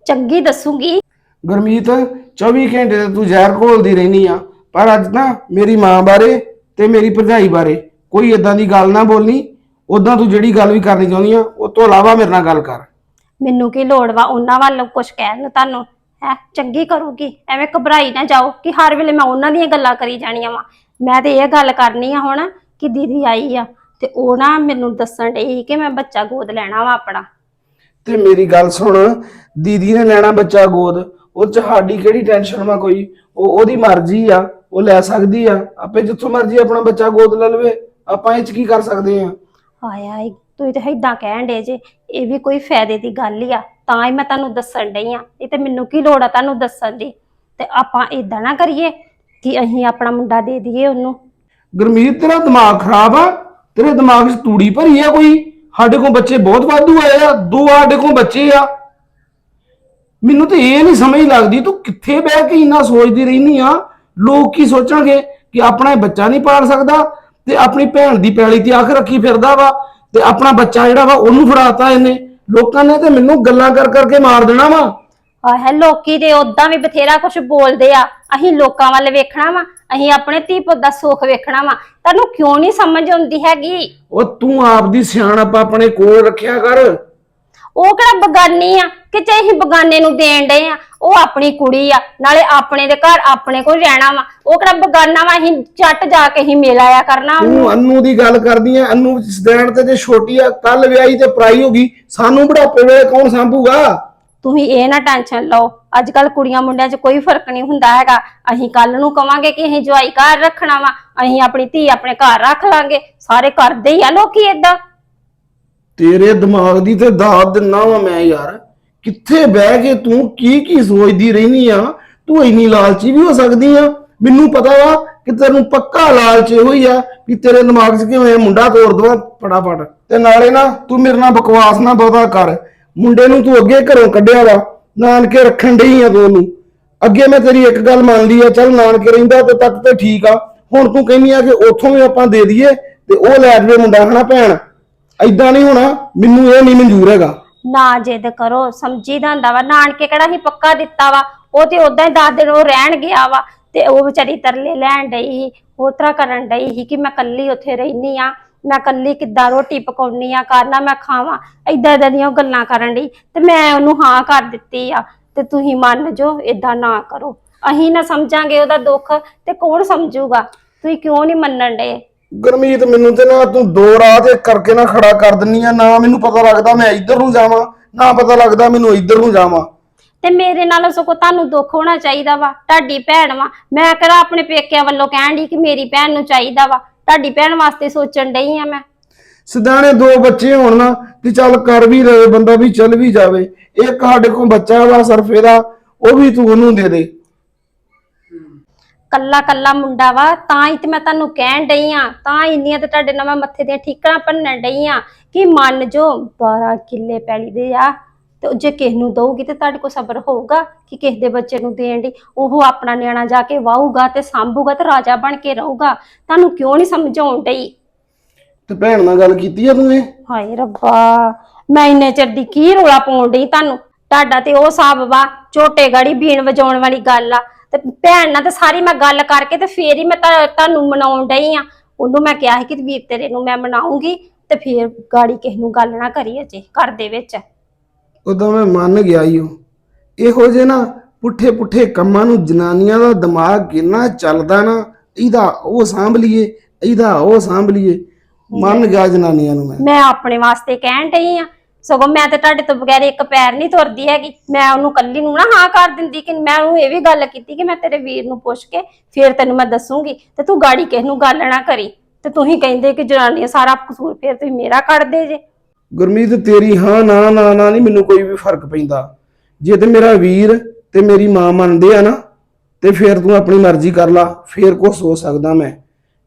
ਚੰਗੀ ਦੱਸੂਗੀ। ਗੁਰਮੀਤ 24 ਘੰਟੇ ਤੇ ਤੂੰ ਜ਼ਹਿਰ ਘੋਲਦੀ ਰਹਿਨੀ ਆ। ਪਰ ਅੱਜ ਨਾ ਮੇਰੀ ਮਾਂ ਬਾਰੇ ਤੇ ਮੇਰੀ ਭਰਜਾਈ ਬਾਰੇ ਕੋਈ ਇਦਾਂ ਦੀ ਗੱਲ ਨਾ ਬੋਲਣੀ ਉਦਾਂ ਤੂੰ ਜਿਹੜੀ ਗੱਲ ਵੀ ਕਰਨੀ ਚਾਹੁੰਦੀ ਆ ਉਹ ਤੋਂ ਇਲਾਵਾ ਮੇਰੇ ਨਾਲ ਗੱਲ ਕਰ। ਮੈਨੂੰ ਕੀ ਲੋੜ ਵਾ? ਉਹਨਾਂ ਵੱਲ ਕੁਝ ਕਹਿਣ ਨੂੰ ਤੁਹਾਨੂੰ? ਹੈ ਚੰਗੀ ਕਰੂਗੀ ਐਵੇਂ ਘਬਰਾਈ ਨਾ ਜਾਓ ਕਿ ਹਰ ਵੇਲੇ ਮੈਂ ਉਹਨਾਂ ਦੀਆਂ ਗੱਲਾਂ ਕਰੀ ਜਾਣੀਆਂ ਵਾ। ਮੈਂ ਤੇ ਇਹ ਗੱਲ ਕਰਨੀ ਆ ਹੁਣ ਕਿ ਦੀਦੀ ਆਈ ਆ ਤੇ ਉਹ ਨਾ ਮੈਨੂੰ ਦੱਸਣ ਡਈ ਕਿ ਮੈਂ ਬੱਚਾ ਗੋਦ ਲੈਣਾ ਵਾ ਆਪਣਾ। ਤੇ ਮੇਰੀ ਗੱਲ ਸੁਣ ਦੀਦੀ ਨੇ ਲੈਣਾ ਬੱਚਾ ਗੋਦ ਉਹ ਚ ਸਾਡੀ ਕਿਹੜੀ ਟੈਨਸ਼ਨ ਵਾ ਕੋਈ? ਉਹ ਉਹਦੀ ਮਰਜ਼ੀ ਆ ਉਹ ਲੈ ਸਕਦੀ ਆ। ਆਪੇ ਜਿੱਥੋਂ ਮਰਜ਼ੀ ਆਪਣਾ ਬੱਚਾ ਗੋਦ ਲੈ ਲਵੇ ਆਪਾਂ ਇਹ ਚ ਕੀ ਕਰ ਸਕਦੇ ਆ? ਆਇਆ ਈ, ਤੁਸੀਂ ਤਾਂ ਏਦਾਂ ਕਹਿਣ ਡੇ ਜੇ ਇਹ ਵੀ ਕੋਈ ਫਾਇਦੇ ਦੀ ਗੱਲ ਹੀ ਆ। ਤਾਂ ਹੀ ਮੈਂ ਤੁਹਾਨੂੰ ਦੱਸਣ ਡਈ ਆ। ਇਹ ਤੇ ਮੈਨੂੰ ਕੀ ਲੋੜ ਆ ਤੁਹਾਨੂੰ ਦੱਸਣ ਦੀ? ਤੇ ਆਪਾਂ ਏਦਾਂ ਨਾ ਕਰੀਏ ਕਿ ਅਸੀਂ ਆਪਣਾ ਮੁੰਡਾ ਦੇ ਦਈਏ ਉਹਨੂੰ। ਗੁਰਮੀਤ, ਤੇਰਾ ਦਿਮਾਗ ਖਰਾਬ ਆ? ਤੇਰੇ ਦਿਮਾਗ 'ਚ ਤੂੜੀ ਭਰੀ ਆ ਕੋਈ? ਸਾਡੇ ਕੋਲ ਬੱਚੇ ਬਹੁਤ ਵਾਧੂ ਆਏ ਆ, ਦੋ ਸਾਡੇ ਕੋਲ ਬੱਚੇ ਆ। ਮੈਨੂੰ ਤੇ ਇਹ ਨਹੀਂ ਸਮਝ ਲੱਗਦੀ, ਤੂੰ ਕਿੱਥੇ ਬਹਿ ਕੇ ਇੰਨਾ ਸੋਚਦੀ ਰਹਿਨੀ ਆ? ਲੋਕ ਕੀ ਸੋਚਣਗੇ ਕਿ ਆਪਣਾ ਇਹ ਬੱਚਾ ਨਹੀਂ ਪਾਲ ਸਕਦਾ? ਤੇ ਆਪਣੀ ਭੈਣ ਦੀ ਪੈਲੀ ਤੇ ਆਖ ਰੱਖੀ ਫਿਰਦਾ ਵਾ, ਤੇ ਆਪਣਾ ਬੱਚਾ ਜਿਹੜਾ ਵਾ ਉਹਨੂੰ ਫੜਾਤਾ ਇਹਨੇ। ਲੋਕਾਂ ਨੇ ਤੇ ਮੈਨੂੰ ਗੱਲਾਂ ਕਰ ਕਰਕੇ ਮਾਰ ਦੇਣਾ ਵਾ। ਆਹ ਲੋਕੀ ਤੇ ਉਦਾਂ ਵੀ ਬਥੇਰਾ ਕੁਝ ਬੋਲਦੇ ਆ ਅਸੀਂ ਲੋਕਾਂ ਵੱਲ ਵੇਖਣਾ ਵਾ ਅਸੀਂ ਆਪਣੇ ਧੀ ਪੁੱਤ ਦਾ ਸੁੱਖ ਵੇਖਣਾ ਵਾ ਤੁਹਾਨੂੰ ਕਿਉਂ ਨਹੀਂ ਸਮਝ ਆਉਂਦੀ ਹੈਗੀ? ਉਹ ਤੂੰ ਆਪਦੀ ਸਿਆਣਪ ਆਪਣੇ ਕੋਲ ਰੱਖਿਆ ਕਰ। ਉਹ ਕਿਹੜਾ ਬਗਾਨੀ ਆ? ਕਿ ਜੇ ਅਸੀਂ ਬਗਾਨੇ ਨੂੰ ਦੇਣ ਡਏ ਆ? ਉਹ ਆਪਣੀ ਕੁੜੀ ਆ ਨਾਲੇ ਆਪਣੇ ਦੇ ਘਰ ਆਪਣੇ ਕੋਲ ਰਹਿਣਾ ਵਾ। ਉਹ ਕਿਹੜਾ ਬਗਾਨਾ ਵਾ? ਅਸੀਂ ਚੱਟ ਜਾ ਕੇ ਹੀ ਮਿਲ ਆਇਆ ਕਰਨਾ। ਤੂੰ ਅੰਨੂ ਦੀ ਗੱਲ ਕਰਦੀ ਐ ਅੰਨੂ ਸਦੈਣ ਤੇ ਜੇ ਛੋਟੀ ਆ ਕੱਲ ਵਿਆਹੀ ਤੇ ਪਰਾਈ ਹੋ ਗਈ ਸਾਨੂੰ ਬੁਢਾਪੇ ਵੇਲੇ ਕੌਣ ਸੰਭੂਗਾ? ਤੁਸੀਂ ਇਹ ਨਾ ਟੈਨਸ਼ਨ ਲਓ। ਅੱਜ ਕੱਲ ਕੁੜੀਆਂ ਮੁੰਡਿਆਂ 'ਚ ਕੋਈ ਫ਼ਰਕ ਨਹੀਂ ਹੁੰਦਾ ਹੈਗਾ। ਅਸੀਂ ਕੱਲ ਨੂੰ ਕਵਾਂਗੇ ਕਿ ਅਸੀਂ ਜਵਾਈ ਘਰ ਰੱਖਣਾ ਵਾ। ਅਸੀਂ ਆਪਣੀ ਧੀ ਆਪਣੇ ਘਰ ਰੱਖ ਲਾਂਗੇ। ਸਾਰੇ ਕਰਦੇ ਹੀ ਆ ਲੋਕੀ ਏਦਾਂ। ਤੇਰੇ ਦਿਮਾਗ ਦੀ ਤੇ ਦਾਤ ਦਿੰਨਾ ਵਾ ਮੈਂ ਯਾਰ। ਕਿੱਥੇ ਬਹਿ ਕੇ ਤੂੰ ਕੀ ਕੀ ਸੋਚਦੀ ਰਹਿਨੀ ਆ? ਤੂੰ ਇੰਨੀ ਲਾਲਚੀ ਵੀ ਹੋ ਸਕਦੀ ਆ? ਮੈਨੂੰ ਪਤਾ ਵਾ ਕਿ ਤੈਨੂੰ ਪੱਕਾ ਲਾਲਚ ਇਹੋ ਹੀ ਆ ਵੀ ਤੇਰੇ ਦਿਮਾਗ 'ਚ ਕਿਵੇਂ ਮੁੰਡਾ ਤੋੜ ਦਵਾਂ ਫਟਾਫਟ। ਤੇ ਨਾਲੇ ਨਾ ਤੂੰ ਮੇਰੇ ਨਾਲ ਬਕਵਾਸ ਨਾ ਬਹੁਤਾ ਕਰ। ਮੁੰਡੇ ਨੂੰ ਤੂੰ ਅੱਗੇ ਘਰੋਂ ਕੱਢਿਆ ਵਾ, ਨਾਨਕੇ ਰੱਖਣ ਡਈ ਆ ਤੂੰ ਉਹਨੂੰ। ਅੱਗੇ ਮੈਂ ਤੇਰੀ ਇੱਕ ਗੱਲ ਮੰਨ ਲਈ ਆ, ਚੱਲ ਨਾਨਕੇ ਰਹਿੰਦਾ ਤੇ ਤੱਕ ਤੇ ਠੀਕ ਆ। ਹੁਣ ਤੂੰ ਕਹਿੰਦੀ ਆ ਕਿ ਉੱਥੋਂ ਵੀ ਆਪਾਂ ਦੇ ਦਈਏ ਤੇ ਉਹ ਲੈ ਜਾਵੇ ਮੁੰਡਾ, ਹਨਾ ਭੈਣ? ਐਦਾਂ ਨਹੀਂ ਹੋਣਾ, ਮੈਨੂੰ ਇਹ ਨਹੀਂ ਮਨਜ਼ੂਰ ਹੈਗਾ। ਨਾ ਜਿੱਦ ਕਰੋ ਸਮਝੀਦਾ ਹੁੰਦਾ ਵਾ। ਨਾਨਕੇ ਕਿਹੜਾ ਹੀ ਪੱਕਾ ਦਿੱਤਾ ਵਾ? ਉਹ ਤੇ ਉਦਾਂ ਹੀ ਦਸ ਦਿਨ ਉਹ ਰਹਿਣ ਗਿਆ ਵਾ ਤੇ ਉਹ ਵਿਚਾਰੀ ਤਰਲੇ ਲੈਣ ਡਈ ਸੀ। ਉਹ ਕਰਨ ਡਈ ਸੀ ਕਿ ਮੈਂ ਕੱਲੀ ਉੱਥੇ ਰਹਿਨੀ ਆ, ਮੈਂ ਕੱਲੀ ਕਿੱਦਾਂ ਰੋਟੀ ਪਕਾਉਣੀ ਆ ਕਰਨਾ ਮੈਂ ਖਾਵਾਂ? ਏਦਾਂ ਏਦਾਂ ਦੀਆਂ ਉਹ ਗੱਲਾਂ ਕਰਨ ਡਈ। ਤੇ ਮੈਂ ਉਹਨੂੰ ਹਾਂ ਕਰ ਦਿੱਤੀ ਆ। ਤੇ ਤੁਸੀਂ ਮੰਨ ਜੋ ਏਦਾਂ ਨਾ ਕਰੋ। ਅਸੀਂ ਨਾ ਸਮਝਾਂਗੇ ਉਹਦਾ ਦੁੱਖ ਤੇ ਕੌਣ ਸਮਝੂਗਾ? ਤੁਸੀਂ ਕਿਉਂ ਨਹੀਂ ਮੰਨਣ ਡਏ? ਗੁਰਮੀਤ ਮੈਨੂੰ ਤੇ ਨਾ ਤੂੰ ਦੋ ਰਾਹ ਤੇ ਕਰਕੇ ਨਾ ਖੜਾ ਕਰ ਦਿੰਨੀ ਆ ਨਾ ਮੈਨੂੰ ਪਤਾ ਲੱਗਦਾ ਮੈਂ ਇੱਧਰ ਨੂੰ ਜਾਵਾਂ ਨਾ ਪਤਾ ਲੱਗਦਾ ਮੈਨੂੰ ਇੱਧਰ ਨੂੰ ਜਾਵਾਂ। ਤੇ ਮੇਰੇ ਨਾਲ ਸਗੋਂ ਤੁਹਾਨੂੰ ਦੁੱਖ ਹੋਣਾ ਚਾਹੀਦਾ ਵਾ ਤੁਹਾਡੀ ਭੈਣ ਵਾ। ਮੈਂ ਕਿਹੜਾ ਆਪਣੇ ਪੇਕਿਆਂ ਵੱਲੋਂ ਕਹਿਣ ਦੀ ਕਿ ਮੇਰੀ ਭੈਣ ਨੂੰ ਚਾਹੀਦਾ ਵਾ। ਤੁਹਾਡੀ ਭੈਣ ਵਾਸਤੇ ਸੋਚਣ ਡਈ ਆ ਮੈਂ। ਸਿਧਾਣੇ ਦੋ ਬੱਚੇ ਹੋਣ ਨਾ ਤੇ ਚੱਲ ਕਰ ਵੀ ਰਹੇ ਬੰਦਾ ਵੀ ਚੱਲ ਵੀ ਜਾਵੇ। ਇੱਕ ਸਾਡੇ ਕੋਲ ਬੱਚਾ ਵਾ ਸਰਫੇ ਦਾ ਉਹ ਵੀ ਤੂੰ ਉਹਨੂੰ ਦੇ ਦੇ। ਕੱਲਾ ਕੱਲਾ ਮੁੰਡਾ ਵਾ ਤਾਂ ਹੀ ਤੇ ਮੈਂ ਤੁਹਾਨੂੰ ਕਹਿਣ ਡਈ ਆ ਤਾਂ ਇੰਨੀਆਂ ਤੇ ਤੁਹਾਡੇ ਨਾਲ ਮੈਂ ਮੱਥੇ ਦੀਆਂ ਠੀਕਰਾਂ ਭੰਨਣ ਡਈ ਆ ਕਿ ਮੰਨ ਜੋ 12 ਕਿੱਲੇ ਪੈਲੀ ਦੇ ਆ ਤੇ ਜੇ ਕਿਸ ਨੂੰ ਦਊਗੀ ਤੇ ਤੁਹਾਡੇ ਕੋਲ ਸਬਰ ਹੋਊਗਾ ਕਿ ਕਿਸ ਦੇ ਬੱਚੇ ਨੂੰ ਦੇਣ ਦੀ ਉਹ ਆਪਣਾ ਨਿਆਣਾ ਜਾ ਕੇ ਵਾਹੂਗਾ ਤੇ ਸੰਭੂਗਾ ਤੇ ਰਾਜਾ ਬਣ ਕੇ ਰਹੂਗਾ ਤੁਹਾਨੂੰ ਕਿਉਂ ਨਹੀਂ ਸਮਝਾਉਣ ਡਈ? ਤੇ ਭੈਣ ਨਾਲ ਗੱਲ ਕੀਤੀ ਆ ਤੂੰ ਇਹ? ਹਾਏ ਰੱਬਾ ਮੈਂ ਇੰਨੇ ਚਿਰ ਦੀ ਕੀ ਰੋਲਾ ਪਾਉਣ ਡਈ ਤੁਹਾਨੂੰ? ਤੁਹਾਡਾ ਤੇ ਉਹ ਹਿਸਾਬ ਵਾ ਝੋਟੇ ਗਾੜੀ ਬੀਣ ਵਜਾਉਣ ਵਾਲੀ ਗੱਲ ਆ। ਤੇ ਭੈਣ ਨਾਲ ਤੇ ਸਾਰੀ ਮੈਂ ਗੱਲ ਕਰਕੇ ਤੇ ਫੇਰ ਹੀ ਮੈਂ ਤਾਂ- ਤੁਹਾਨੂੰ ਮਨਾਉਣ ਡਈ ਆ। ਉਹਨੂੰ ਮੈਂ ਕਿਹਾ ਸੀ ਕਿ ਵੀਰ ਤੇਰੇ ਨੂੰ ਮੈਂ ਮਨਾਉਂਗੀ ਤੇ ਫੇਰ ਗਾੜੀ ਕਿਸ ਨੂੰ ਗੱਲ ਨਾ ਕਰੀ ਅਜੇ ਘਰ ਦੇ ਵਿੱਚ। ਉਦੋਂ ਮੈਂ ਮੰਨ ਗਿਆ ਈ ਉਹ ਇਹੋ ਜੇ ਨਾ ਪੁੱਠੇ ਪੁੱਠੇ ਕੰਮਾਂ ਨੂੰ ਜਨਾਨੀਆਂ ਦਾ ਦਿਮਾਗ ਕਿੰਨਾ ਚੱਲਦਾ ਨਾ ਇਹਦਾ ਉਹ ਸਾਂਭ ਲਈਏ ਇਹਦਾ ਉਹ ਸਾਂਭ ਲਈਏ। ਮੰਨ ਗਿਆ ਜਨਾਨੀਆਂ ਨੂੰ ਮੈਂ। ਮੈਂ ਆਪਣੇ ਵਾਸਤੇ ਕਹਿਣ ਡਈ ਆ ਸਗੋਂ ਮੈਂ ਤੇ ਤੁਹਾਡੇ ਤੋਂ ਬਗੈਰ ਇੱਕ ਪੈਰ ਨਹੀਂ ਤੁਰਦੀ ਹੈਗੀ। ਮੈਂ ਉਹਨੂੰ ਕੱਲੀ ਨੂੰ ਨਾ ਹਾਂ ਕਰ ਦਿੰਦੀ ਕਿ ਮੈਂ ਉਹਨੂੰ ਇਹ ਵੀ ਗੱਲ ਕੀਤੀ ਕਿ ਮੈਂ ਤੇਰੇ ਵੀਰ ਨੂੰ ਪੁੱਛ ਕੇ ਫਿਰ ਤੈਨੂੰ ਮੈਂ ਦੱਸੂਗੀ। ਤੇ ਤੂੰ ਗਾੜੀ ਕਿਸ ਨੂੰ ਗੱਲ ਨਾ ਕਰੀ। ਤੇ ਤੁਸੀਂ ਕਹਿੰਦੇ ਕਿ ਜਨਾਨੀਆਂ ਸਾਰਾ ਕਸੂਰ ਫਿਰ ਤੁਸੀਂ ਮੇਰਾ ਕੱਢਦੇ ਜੇ। ਗੁਰਮੀਤ ਤੇਰੀ ਹਾਂ ਨਾ ਨਾ ਨਾ ਨਹੀਂ ਮੈਨੂੰ ਕੋਈ ਵੀ ਫ਼ਰਕ ਪੈਂਦਾ। ਜੇ ਤੇ ਮੇਰਾ ਵੀਰ ਤੇ ਮੇਰੀ ਮਾਂ ਮੰਨਦੇ ਆ ਨਾ ਤੇ ਫਿਰ ਤੂੰ ਆਪਣੀ ਮਰਜ਼ੀ ਕਰ ਲਾ ਫਿਰ ਕੁਛ ਸੋਚ ਸਕਦਾ ਮੈਂ।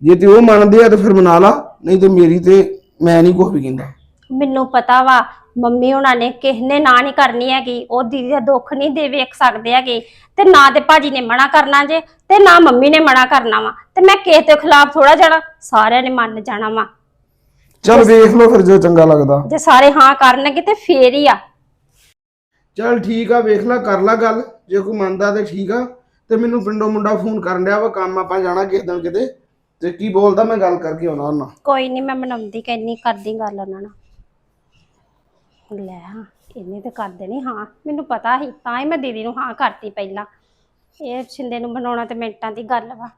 ਜੇ ਤੇ ਉਹ ਮੰਨਦੇ ਆ ਤੇ ਫਿਰ ਮਨਾ ਲਾ ਨਹੀਂ ਤੇ ਮੇਰੀ ਤੇ ਮੈਂ ਨਹੀਂ ਕੁਛ ਵੀ ਕਹਿੰਦਾ। ਮੈਨੂੰ ਪਤਾ ਵਾ ਮੰਮੀ ਉਹਨਾਂ ਨੇ ਕਿਸ ਨੇ ਨਾ ਨਹੀਂ ਕਰਨੀ ਹੈਗੀ ਉਹ ਦੀਦੀ ਦਾ ਦੁੱਖ ਨਹੀਂ ਦੇ ਵੇਖ ਸਕਦੇ ਹੈਗੇ। ਤੇ ਨਾ ਤੇ ਭਾਜੀ ਨੇ ਮਨਾ ਕਰਨਾ ਜੇ ਤੇ ਨਾ ਮੰਮੀ ਨੇ ਮਨਾ ਕਰਨਾ ਵਾ। ਤੇ ਮੈਂ ਕਿਸੇ ਦੇ ਖਿਲਾਫ ਥੋੜਾ ਜਾਣਾ ਸਾਰਿਆਂ ਨੇ ਮੰਨ ਜਾਣਾ ਵਾ। ਚੱਲ ਵੇਖ ਲਓ ਫਿਰ ਜੋ ਚੰਗਾ ਲੱਗਦਾ। ਜੇ ਸਾਰੇ ਹਾਂ ਕਰਨਗੇ ਤੇ ਫੇਰ ਹੀ ਆ। ਚੱਲ ਠੀਕ ਆ ਵੇਖ ਲੈ ਕਰ ਲੈ ਗੱਲ। ਜੇ ਕੋਈ ਮੰਨਦਾ ਤੇ ਠੀਕ ਆ। ਤੇ ਮੈਨੂੰ ਪਿੰਡੋਂ ਮੁੰਡਾ ਫੋਨ ਕਰਨ ਡਿਆ ਵਾ ਕੰਮ ਆਪਾਂ ਜਾਣਾ ਕਿਸੇ ਦਿਨ ਕਿਤੇ। ਤੇ ਕੀ ਬੋਲਦਾ ਮੈਂ ਗੱਲ ਕਰਕੇ ਆਉਣਾ ਉਹਨਾਂ ਕੋਈ ਨਹੀਂ ਮੈਂ ਮਨਾਉਂਦੀ ਕਹਿੰਨੀ ਕਰਦੀ ਗੱਲ ਉਹਨਾਂ ਨਾਲ। ਲੈ ਹਾਂ ਇਹਨੇ ਤੇ ਕਰ ਦੇਣੀ ਹਾਂ ਮੈਨੂੰ ਪਤਾ ਸੀ ਤਾਂ ਹੀ ਮੈਂ ਦੀਦੀ ਨੂੰ ਹਾਂ ਕਰਤੀ ਪਹਿਲਾਂ। ਇਹ ਛਿੰਦੇ ਨੂੰ ਬਣਾਉਣਾ ਤੇ ਮਿੰਟਾਂ ਦੀ ਗੱਲ ਵਾ।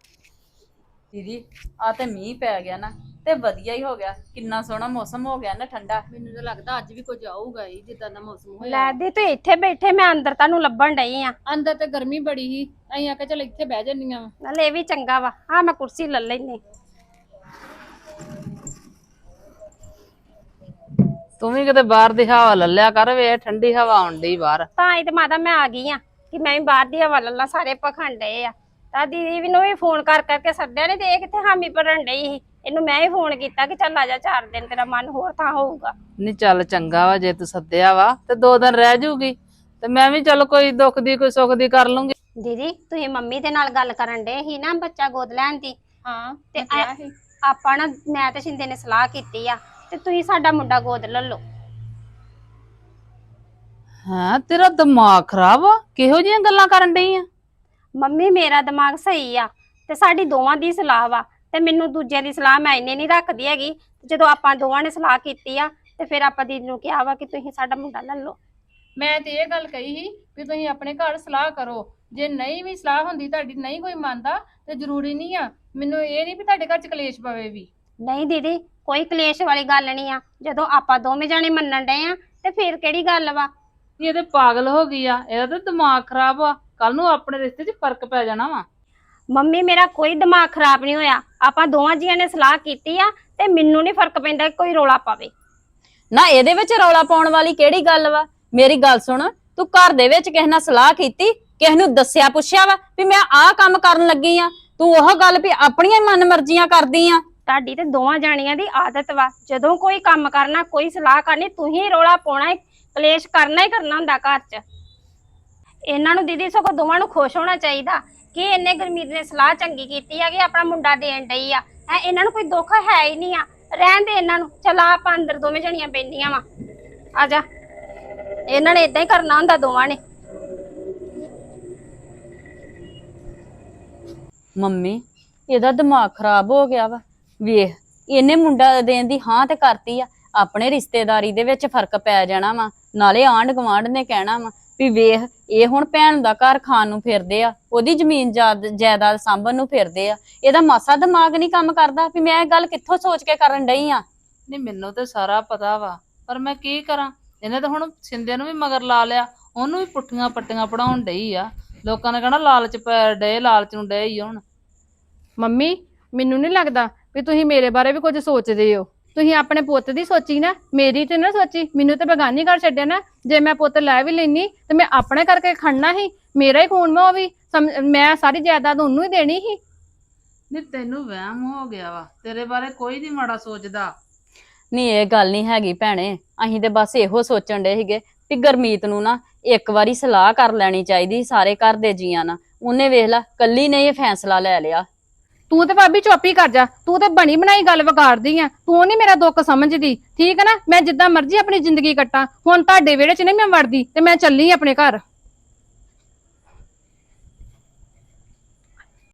ਦੀਦੀ ਆ ਤੇ ਮੀਂਹ ਪੈ ਗਿਆ ਨਾ ਤੇ ਵਧੀਆ ਹੀ ਹੋ ਗਿਆ ਕਿੰਨਾ ਸੋਹਣਾ ਮੌਸਮ ਹੋ ਗਿਆ ਨਾ ਠੰਡਾ। ਮੈਨੂੰ ਤਾਂ ਲੱਗਦਾ ਅੱਜ ਵੀ ਕੁਝ ਆਊਗਾ ਹੀ ਜਿੱਦਾਂ ਦਾ ਮੌਸਮ ਲੈ ਦੀ ਤੂੰ ਇੱਥੇ ਬੈਠੇ ਮੈਂ ਅੰਦਰ ਤੁਹਾਨੂੰ ਲੱਭਣ ਡਈ ਆ। ਅੰਦਰ ਤੇ ਗਰਮੀ ਬੜੀ ਸੀ ਅਸੀਂ ਆਖਿਆ ਚਲ ਇੱਥੇ ਬਹਿ ਜੰਨੀਆਂ ਵਾ ਨਾਲੇ ਇਹ ਵੀ ਚੰਗਾ ਵਾ ਹਾਂ ਮੈਂ ਕੁਰਸੀ ਲੈ ਲੈਨੇ ਤੂੰ ਵੀ ਕਿਤੇ ਬਾਹਰ ਦੀ ਹਵਾ ਲੱਲਿਆ ਕਰ ਵੇ ਠੰਡੀ ਹਵਾ ਆਉਣ ਡਈ ਬਾਹਰ। ਤਾਂ ਹੀ ਤੇ ਮਾਤਾ ਮੈਂ ਆ ਗਈ ਆ ਕਿ ਮੈਂ ਵੀ ਬਾਹਰ ਦੀ ਹਵਾ ਲੱਲਾ ਸਾਰੇ ਪਖੰਡ ਡਏ ਆ। ਤਾਂ ਦੀਦੀ ਵੀ ਨੂੰ ਵੀ ਫੋਨ ਕਰ ਕਰਕੇ ਸੱਦਿਆ ਨੇ ਤੇ ਇਹ ਕਿੱਥੇ ਹਾਮੀ ਭਰਨ ਡਈ ਸੀ। ਇਹਨੂੰ ਮੈਂ ਹੀ ਫੋਨ ਕੀਤਾ ਕਿ ਚੱਲ ਆ ਜਾ ਚਾਰ ਦਿਨ ਤੇਰਾ ਮਨ ਹੋਰ ਥਾਂ ਹੋਊਗਾ। ਨਹੀਂ ਚੱਲ ਚੰਗਾ ਵਾ ਜੇ ਤੂੰ ਸੱਦਿਆ ਵਾ ਤੇ ਦੋ ਦਿਨ ਰਹਿ ਜੂਗੀ। ਤੇ ਮੈਂ ਵੀ ਚੱਲ ਕੋਈ ਦੁੱਖ ਦੀ ਕੋਈ ਸੁੱਖ ਦੀ ਕਰ ਲੂੰਗੀ। ਦੀਦੀ ਤੁਸੀਂ ਮੰਮੀ ਦੇ ਨਾਲ ਗੱਲ ਕਰਨ ਡੇ ਸੀ ਨਾ ਬੱਚਾ ਗੋਦ ਲੈਣ ਦੀ। ਹਾਂ ਤੇ ਆ- ਆਪਾਂ ਨਾ ਮੈਂ ਤੇ ਸ਼ਿੰਦੇ ਨੇ ਸਲਾਹ ਕੀਤੀ ਆ ਤੇ ਤੁਸੀਂ ਸਾਡਾ ਮੁੰਡਾ ਗੋਦ ਲੈ ਲਓ। ਹਾਂ ਤੇਰਾ ਦਿਮਾਗ ਖਰਾਬ ਆ? ਕਿਹੋ ਜਿਹੀਆਂ ਗੱਲਾਂ ਕਰਨ ਡਈ ਆ? ਮੰਮੀ ਮੇਰਾ ਦਿਮਾਗ ਸਹੀ ਆ ਤੇ ਸਾਡੀ ਦੋਵਾਂ ਦੀ ਸਲਾਹ ਵਾ ਤੇ ਮੈਨੂੰ ਦੂਜਿਆਂ ਦੀ ਸਲਾਹ ਮੈਂ ਇੰਨੇ ਨਹੀਂ ਰੱਖਦੀ ਹੈਗੀ। ਜਦੋਂ ਆਪਾਂ ਦੋਵਾਂ ਨੇ ਸਲਾਹ ਕੀਤੀ ਆ ਤੇ ਫਿਰ ਆਪਾਂ ਦੀਦੀ ਨੂੰ ਕਿਹਾ ਵਾ ਕਿ ਤੁਸੀਂ ਸਾਡਾ ਮੁੰਡਾ ਲੈ ਲਓ। ਮੈਂ ਤੇ ਇਹ ਗੱਲ ਕਹੀ ਸੀ ਵੀ ਤੁਸੀਂ ਆਪਣੇ ਘਰ ਸਲਾਹ ਕਰੋ। ਜੇ ਨਹੀਂ ਵੀ ਸਲਾਹ ਹੁੰਦੀ ਤੁਹਾਡੀ ਨਹੀਂ ਕੋਈ ਮੰਨਦਾ ਤੇ ਜ਼ਰੂਰੀ ਨਹੀਂ ਆ। ਮੈਨੂੰ ਇਹ ਨਹੀਂ ਵੀ ਤੁਹਾਡੇ ਘਰ ਚ ਕਲੇਸ਼ ਪਵੇ ਵੀ। ਨਹੀਂ ਦੀਦੀ ਕੋਈ ਕਲੇਸ਼ ਵਾਲੀ ਗੱਲ ਨਹੀਂ ਆ। ਜਦੋਂ ਆਪਾਂ ਦੋਵੇਂ ਜਾਣੇ ਮੰਨਣ ਡਏ ਆ ਤੇ ਫਿਰ ਕਿਹੜੀ ਗੱਲ ਵਾ? ਇਹ ਤੇ ਪਾਗਲ ਹੋ ਗਈ ਆ ਇਹਦਾ ਤੇ ਦਿਮਾਗ ਖਰਾਬ ਆ। ਕੱਲ ਨੂੰ ਆਪਣੇ ਰਿਸ਼ਤੇ 'ਚ ਫ਼ਰਕ ਪੈ ਜਾਣਾ ਵਾ। ਮੰਮੀ ਮੇਰਾ ਕੋਈ ਦਿਮਾਗ ਖਰਾਬ ਨਹੀਂ ਹੋਇਆ। ਆਪਾਂ ਦੋਵਾਂ ਜੀਆਂ ਨੇ ਸਲਾਹ ਕੀਤੀ ਆ ਤੇ ਮੈਨੂੰ ਨਹੀਂ ਫ਼ਰਕ ਪੈਂਦਾ ਕਿ ਕੋਈ ਰੋਲਾ ਪਾਵੇ। ਨਾ ਇਹਦੇ ਵਿੱਚ ਰੌਲਾ ਪਾਉਣ ਵਾਲੀ ਕਿਹੜੀ ਗੱਲ ਵਾ? ਮੇਰੀ ਗੱਲ ਸੁਣ ਤੂੰ ਘਰ ਦੇ ਵਿੱਚ ਕਿਸੇ ਨਾਲ ਸਲਾਹ ਕੀਤੀ ਕਿਸੇ ਨੂੰ ਦੱਸਿਆ ਪੁੱਛਿਆ ਵਾ ਵੀ ਮੈਂ ਆਹ ਕੰਮ ਕਰਨ ਲੱਗੀ ਆ? ਤੂੰ ਉਹ ਗੱਲ ਵੀ ਆਪਣੀਆਂ ਹੀ ਮਨਮਰਜ਼ੀਆਂ ਕਰਦੀ ਆ? ਤੁਹਾਡੀ ਤੇ ਦੋਵਾਂ ਜਾਣੀਆਂ ਦੀ ਆਦਤ ਵਾ। ਜਦੋਂ ਕੋਈ ਕੰਮ ਕਰਨਾ, ਕੋਈ ਸਲਾਹ ਕਰਨੀ, ਤੁਸੀਂ ਰੋਲਾ ਪਾਉਣਾ ਹੈ ਕਲੇਸ਼ ਕਰਨਾ ਹੀ ਕਰਨਾ ਹੁੰਦਾ ਘਰ 'ਚ। ਇਹਨਾਂ ਨੂੰ ਦੀਦੀ ਸਗੋਂ ਦੋਵਾਂ ਨੂੰ ਖੁਸ਼ ਹੋਣਾ ਚਾਹੀਦਾ ਕਿ ਇਹਨੇ ਗੁਰਮੀਤ ਨੇ ਸਲਾਹ ਚੰਗੀ ਕੀਤੀ ਆ ਕਿ ਆਪਣਾ ਮੁੰਡਾ ਦੇਣ ਡਈ ਆ। ਹੈ, ਇਹਨਾਂ ਨੂੰ ਕੋਈ ਦੁੱਖ ਹੈ ਹੀ ਨਹੀਂ ਆ। ਰਹਿਣ ਦੇ ਇਹਨਾਂ ਨੂੰ। ਚਲਾ ਆਪਾਂ ਅੰਦਰ ਦੋਵੇਂ ਜਣੀਆਂ ਪੈਂਦੀਆਂ ਵਾ। ਆ ਜਾ। ਇਹਨਾਂ ਨੇ ਇਦਾਂ ਹੀ ਕਰਨਾ ਹੁੰਦਾ ਦੋਵਾਂ ਨੇ। ਮੰਮੀ, ਇਹਦਾ ਦਿਮਾਗ ਖਰਾਬ ਹੋ ਗਿਆ ਵਾ। ਵੇਖ ਇਹਨੇ ਮੁੰਡਾ ਦੇਣ ਦੀ ਹਾਂ ਤੇ ਕਰਤੀ ਆ। ਆਪਣੇ ਰਿਸ਼ਤੇਦਾਰੀ ਦੇ ਵਿੱਚ ਫ਼ਰਕ ਪੈ ਜਾਣਾ ਵਾ। ਨਾਲੇ ਆਂਢ ਗੁਆਂਢ ਨੇ ਕਹਿਣਾ ਵਾ ਵੀ ਵੇਖ ਇਹ ਹੁਣ ਭੈਣ ਦਾ ਘਰ ਖਾਣ ਨੂੰ ਫਿਰਦੇ ਆ। ਉਹਦੀ ਜ਼ਮੀਨ ਜਾਇਦ- ਜਾਇਦਾਦ ਸਾਂਭਣ ਨੂੰ ਫਿਰਦੇ ਆ। ਇਹਦਾ ਮਾਸਾ ਦਿਮਾਗ ਨਹੀਂ ਕੰਮ ਕਰਦਾ ਵੀ ਮੈਂ ਇਹ ਗੱਲ ਕਿੱਥੋਂ ਸੋਚ ਕੇ ਕਰਨ ਡਈ ਆ? ਨਹੀਂ ਮੈਨੂੰ ਤੇ ਸਾਰਾ ਪਤਾ ਵਾ। ਪਰ ਮੈਂ ਕੀ ਕਰਾਂ? ਇਹਨੇ ਤਾਂ ਹੁਣ ਸਿੰਦੇ ਨੂੰ ਵੀ ਮਗਰ ਲਾ ਲਿਆ। ਉਹਨੂੰ ਵੀ ਪੁੱਠੀਆਂ ਪੱਟੀਆਂ ਪੜਾਉਣ ਡਈ ਆ। ਲੋਕਾਂ ਨੇ ਕਹਣਾ ਲਾਲਚ ਪੈ ਡੇ ਲਾਲਚ ਨੂੰ ਡੇ ਹੀ ਹੁਣ। ਮੰਮੀ ਮੈਨੂੰ ਨਹੀਂ ਲੱਗਦਾ ਵੀ ਤੁਸੀਂ ਮੇਰੇ ਬਾਰੇ ਵੀ ਕੁਝ ਸੋਚਦੇ ਹੋ। ਤੁਸੀਂ ਆਪਣੇ ਪੁੱਤ ਦੀ ਸੋਚੀ ਨਾ ਮੇਰੀ ਤੇ ਨਾ ਸੋਚੀ ਮੈਨੂੰ ਤੇ ਬਗਾਨੀ ਕਰ ਛੱਡਿਆ ਨਾ। ਜੇ ਮੈਂ ਪੁੱਤ ਲੈ ਵੀ ਲੈਨੀ ਤੇ ਮੈਂ ਆਪਣੇ ਕਰਕੇ ਖੜਨਾ ਹੀ ਮੇਰਾ ਹੀ ਖੂਨ ਉਹ ਵੀ ਮੈਂ ਸਾਰੀ ਜਾਇਦਾਦ ਉਹਨੂੰ ਹੀ ਦੇਣੀ ਸੀ। ਨਹੀਂ ਤੈਨੂੰ ਵਹਿਮ ਹੋ ਗਿਆ ਵਾ ਤੇਰੇ ਬਾਰੇ ਕੋਈ ਨਹੀਂ ਮਾੜਾ ਸੋਚਦਾ। ਨਹੀਂ ਇਹ ਗੱਲ ਨਹੀਂ ਹੈਗੀ ਭੈਣੇ ਅਸੀਂ ਤੇ ਬਸ ਇਹੋ ਸੋਚਣ ਡੇ ਸੀਗੇ ਵੀ ਗਰਮੀਤ ਨੂੰ ਨਾ ਇੱਕ ਵਾਰੀ ਸਲਾਹ ਕਰ ਲੈਣੀ ਚਾਹੀਦੀ ਸਾਰੇ ਘਰ ਦੇ ਜੀਆਂ ਨਾਲ। ਉਹਨੇ ਵੇਖ ਲਾ ਕੱਲੀ ਨੇ ਇਹ ਫੈਸਲਾ ਲੈ ਲਿਆ। ਤੂੰ ਤੇ ਭਾਬੀ ਚੁੱਪ ਹੀ ਕਰ ਜਾ, ਤੂੰ ਤੇ ਬਣੀ ਬਣਾਈ ਗੱਲ ਵਿਗਾੜਦੀ ਆ, ਤੂੰ ਨਹੀਂ ਮੇਰਾ ਦੁੱਖ ਸਮਝਦੀ, ਠੀਕ ਹੈ ਨਾ? ਮੈਂ ਜਿੱਦਾਂ ਮਰਜ਼ੀ ਆਪਣੀ ਜ਼ਿੰਦਗੀ ਕੱਟਾਂ, ਹੁਣ ਤੁਹਾਡੇ ਵਿਹੜੇ 'ਚ ਨਹੀਂ ਮੈਂ ਵੜਦੀ ਤੇ ਮੈਂ ਚੱਲੀ ਆਪਣੇ ਘਰ।